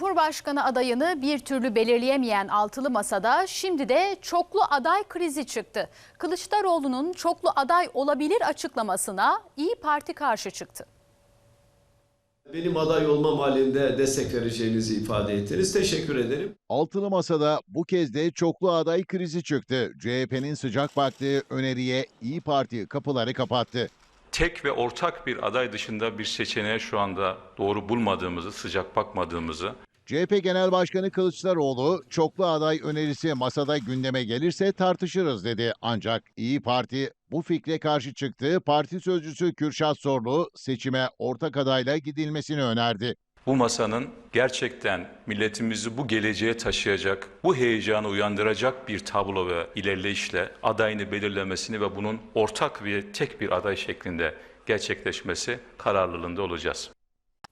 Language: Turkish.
Cumhurbaşkanı adayını bir türlü belirleyemeyen altılı masada şimdi de çoklu aday krizi çıktı. Kılıçdaroğlu'nun çoklu aday olabilir açıklamasına İyi Parti karşı çıktı. Benim aday olmam halinde destek vereceğinizi ifade ettiniz. Teşekkür ederim. Altılı Masa'da bu kez de çoklu aday krizi çıktı. CHP'nin sıcak baktığı öneriye İyi Parti kapıları kapattı. tek ve ortak bir aday dışında bir seçeneğe şu anda doğru bulmadığımızı, sıcak bakmadığımızı CHP Genel Başkanı Kılıçdaroğlu çoklu aday önerisi masada gündeme gelirse tartışırız dedi. Ancak İyi Parti bu fikre karşı çıktı. Parti sözcüsü Kürşat Sorlu seçime ortak adayla gidilmesini önerdi. bu masanın gerçekten milletimizi bu geleceğe taşıyacak, bu heyecanı uyandıracak bir tablo ve ilerleyişle adayını belirlemesini ve bunun ortak ve tek bir aday şeklinde gerçekleşmesi kararlılığında olacağız.